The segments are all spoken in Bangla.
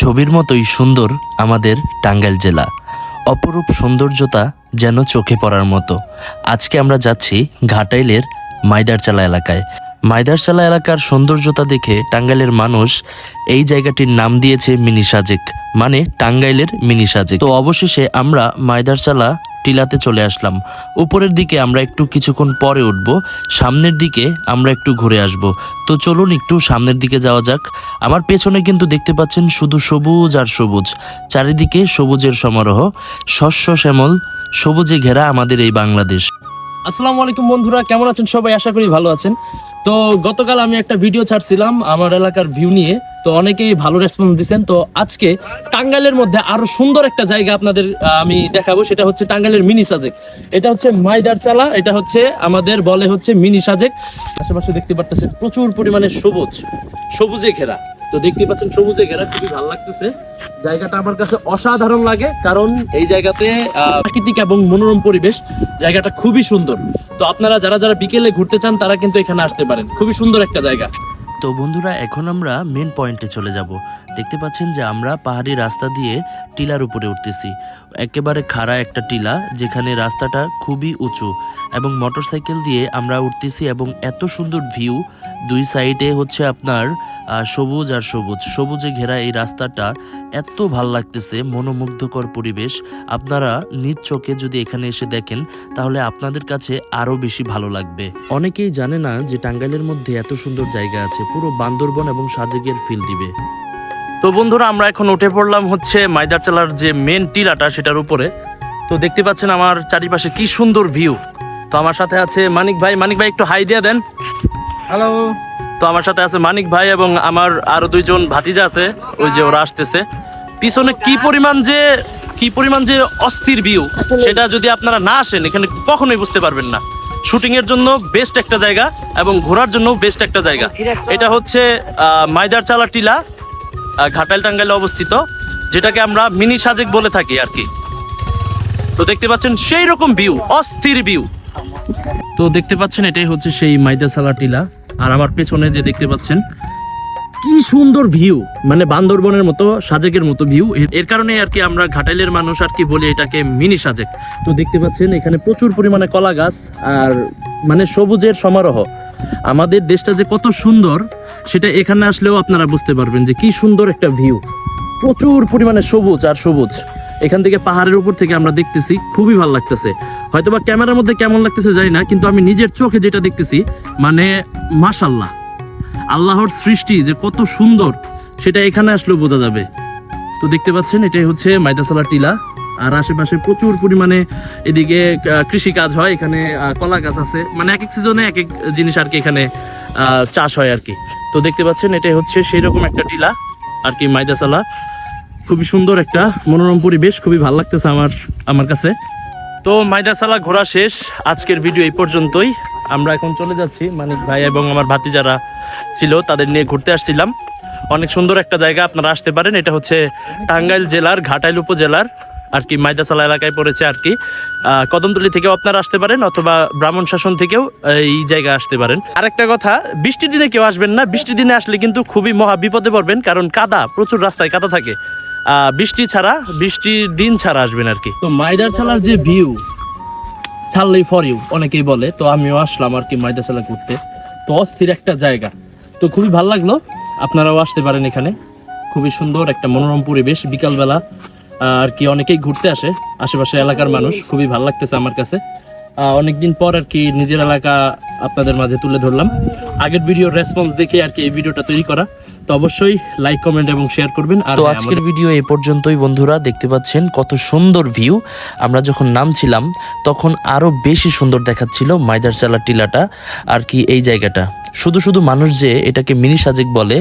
ছবির মতোই সুন্দর আমাদের টাঙ্গাইল জেলা। অপরূপ সৌন্দর্যতা যেন চোখে পড়ার মতো। আজকে আমরা যাচ্ছি ঘাটাইলের মাইদারচালা এলাকায়। মাইদারচালা এলাকার সৌন্দর্যতা দেখে টাঙ্গাইলের মানুষ এই জায়গাটির নাম দিয়েছে মিনি সাজেক মানে টাঙ্গাইলের মিনি সাজেক তো অবশেষে আমরা মাইদারচালা টিলাতে চলে আসলাম। উপরের দিকে আমরা একটু কিছুক্ষণ পরে উঠব, সামনের দিকে আমরা একটু ঘুরে আসব। তো চলুন একটু সামনের দিকে যাওয়া যাক। আমার পেছনে কিন্তু দেখতে পাচ্ছেন শুধু সবুজ আর সবুজ। চারিদিকে সবুজের সমারোহ, শস্য শ্যামল, সবুজে ঘেরা আমাদের এই বাংলাদেশ। আসসালামু আলাইকুম বন্ধুরা, কেমন আছেন সবাই? আশা করি ভালো আছেন। তো গতকাল আমি একটা ভিডিও ছাড়ছিলাম আমার এলাকার ভিউ নিয়ে। তো অনেকেই ভালো রেসপন্স দিচ্ছেন তো আজকে টাঙ্গাইলের মধ্যে আরও সুন্দর একটা জায়গা আপনাদের আমি দেখাবো। সেটা হচ্ছে টাঙ্গাইলের মিনি সাজেক। এটা হচ্ছে মাইদার চালা, এটা হচ্ছে আমাদের বলে হচ্ছে মিনি সাজেক। আশেপাশে দেখতে পারতেছেন প্রচুর পরিমাণে সবুজ, সবুজে ঘেরা। তো দেখতে পাচ্ছেন সবুজে ঘেরা, খুবই ভালো লাগতেছে। জায়গাটা আমার কাছে অসাধারণ লাগে, কারণ এই জায়গাতে প্রাকৃতিক এবং মনোরম পরিবেশ, জায়গাটা খুবই সুন্দর। তো আপনারা যারা যারা বিকেলে ঘুরতে চান, তারা কিন্তু এখানে আসতে পারেন। খুবই সুন্দর একটা জায়গা। তো বন্ধুরা, এখন আমরা মেন পয়েন্টে চলে যাব। দেখতে পাচ্ছেন যে আমরা পাহাড়ি রাস্তা দিয়ে টিলার উপরে উঠতেছি। একেবারে খাড়া একটা টিলা, যেখানে রাস্তাটা খুবই উঁচু। এবং মোটরসাইকেল দিয়ে আমরা উঠতেছি এবং এত সুন্দর ভিউ দুই সাইডে হচ্ছে আপনার সবুজ আর সবুজ। সবুজে ঘেরা এই রাস্তাটা এত ভালো লাগতেছে, মনোমুগ্ধকর পরিবেশ। আপনারা নিজ চোখে যদি এখানে এসে দেখেন, তাহলে আপনাদের কাছে আরও বেশি ভালো লাগবে। অনেকেই জানে না যে টাঙ্গাইলের মধ্যে এত সুন্দর জায়গা আছে, পুরো বান্দরবন এবং সাজেকের ফিল দিবে। তো বন্ধুরা, আমরা এখন উঠে পড়লাম হচ্ছে মাইদারচালার যে মেন টিলাটা, সেটার উপরে। তো দেখতে পাচ্ছেন আমার চারিপাশে কি সুন্দর ভিউ তো আমার সাথে আছে মানিক ভাই। মানিক ভাই, একটু হাই দিয়ে দেন। হ্যালো তো আমার সাথে আছে মানিক ভাই এবং আমার আরও দুইজন ভাতিজা আছে ওই যে ওরা আসতেছে। পিছনে কি পরিমাণ যে কি পরিমাণ যে অস্থির ভিউ সেটা যদি আপনারা না আসেন এখানে কখনোই বুঝতে পারবেন না। শুটিং এর জন্য বেস্ট একটা জায়গা এবং ঘোরার জন্য বেস্ট একটা জায়গা। এটা হচ্ছে আহ, মাইদারচালা টিলা আহ, ঘাটাইল টাঙ্গাইলে অবস্থিত যেটাকে আমরা মিনি সাজেক বলে থাকি আর কি। তো দেখতে পাচ্ছেন সেই রকম ভিউ অস্থির ভিউ তো দেখতে পাচ্ছেন এটাই হচ্ছে সেই মাইদাসালা টিলা। আর আমার পেছনে যে দেখতে পাচ্ছেন, কি সুন্দর ভিউ মানে বান্দরবনের মতো, সাজেকের মতো ভিউ এর কারণে আর কি আমরা ঘাটাইলের মানুষ আর কি বলি এটাকে মিনি সাজেক। তো দেখতে পাচ্ছেন, এখানে প্রচুর পরিমাণে কলা গাছ আর মানে সবুজের সমারোহ। আমাদের দেশটা যে কত সুন্দর, সেটা এখানে আসলেও আপনারা বুঝতে পারবেন যে কি সুন্দর একটা ভিউ প্রচুর পরিমাণে সবুজ আর সবুজ। এখান থেকে পাহাড়ের উপর থেকে আমরা দেখতেছি, খুবই ভালো লাগতেছে। হয়তোবা ক্যামেরার মধ্যে কেমন লাগতেছে জানি না, কিন্তু আমি নিজের চোখে যেটা দেখতেছি মানে মাশাল্লাহ আল্লাহর সৃষ্টি যে কত সুন্দর, সেটা এখানে আসলেও বোঝা যাবে। তো দেখতে পাচ্ছেন, এটাই হচ্ছে মাইদাসালা টিলা, আর আশেপাশে প্রচুর পরিমাণে এদিকে কৃষি কাজ হয়, এখানে কলা গাছ আছে মানে এক এক সিজনে এক এক জিনিস আর কি এখানে চাষ হয় আর কি। তো দেখতে পাচ্ছেন, এটাই হচ্ছে সেই রকম একটা টিলা, আর কি মাইদাসালা খুবই সুন্দর একটা মনোরম পরিবেশ, খুবই ভালো লাগতেছে আমার আমার কাছে। তো মাইদাসালা ঘোরা শেষ। আজকের ভিডিও এই পর্যন্তই। আমরা এখন চলে যাচ্ছি মানিক ভাই এবং আমার ভাতি যারা ছিল, তাদের নিয়ে ঘুরতে আসছিলাম। অনেক সুন্দর একটা জায়গা আপনারা আসতে পারেন, এটা হচ্ছে টাঙ্গাইল জেলার ঘাটাইল উপজেলার আর কি মাইদাসালা এলাকায় পড়েছে আর কি। কদমতলি থেকেও আপনারা আসতে পারেন অথবা ব্রাহ্মণ শাসন থেকেও এই জায়গায় আসতে পারেন। আরেকটা কথা, বৃষ্টির দিনে কেউ আসবেন না। বৃষ্টির দিনে আসলে কিন্তু খুবই মহা বিপদে পড়বেন, কারণ কাদা, প্রচুর রাস্তায় কাদা থাকে। বৃষ্টি ছাড়া বৃষ্টির দিন ছাড়া আসবেন আর কি। তো মাইদার ছালার যে ভিউ ছাড়লেই ফর ইউ অনেকেই বলে, তো আমিও আসলাম আর কি মাইদা ছালা করতে তো অস্থির একটা জায়গা। তো খুবই ভালো লাগল, আপনারাও আসতে পারেন এখানে। খুবই সুন্দর একটা মনোরম পরিবেশ, বিকালবেলা আর কি অনেকেই ঘুরতে আসে, আশেপাশে এলাকার মানুষ, খুবই ভালো লাগতেছে আমার কাছে। অনেকদিন পর আর কি নিজের এলাকা আপনাদের মাঝে তুলে ধরলাম। আগের ভিডিওর রেসপন্স দেখে আর কি এই ভিডিওটা তৈরি করা। তো অবশ্যই লাইক কমেন্ট এবং শেয়ার করবেন। আর তো হ্যাঁ, আজকের ভিডিও এ পর্যন্তই বন্ধুরা দেখতে পাচ্ছেন কত সুন্দর ভিউ আমরা যখন নামছিলাম তখন আরও বেশি সুন্দর দেখাচ্ছিল মাইদারচালা টিলাটা আর কি এই জায়গাটা। শুধু শুধু মানুষ যে এটাকে মিনি সাজেক বলে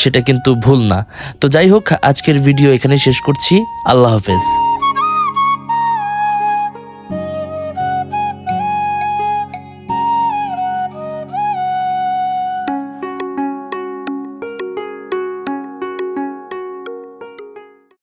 সেটা কিন্তু ভুল না। তো যাই হোক আজকের ভিডিও এখানে শেষ করছি। আল্লাহ হাফেজ।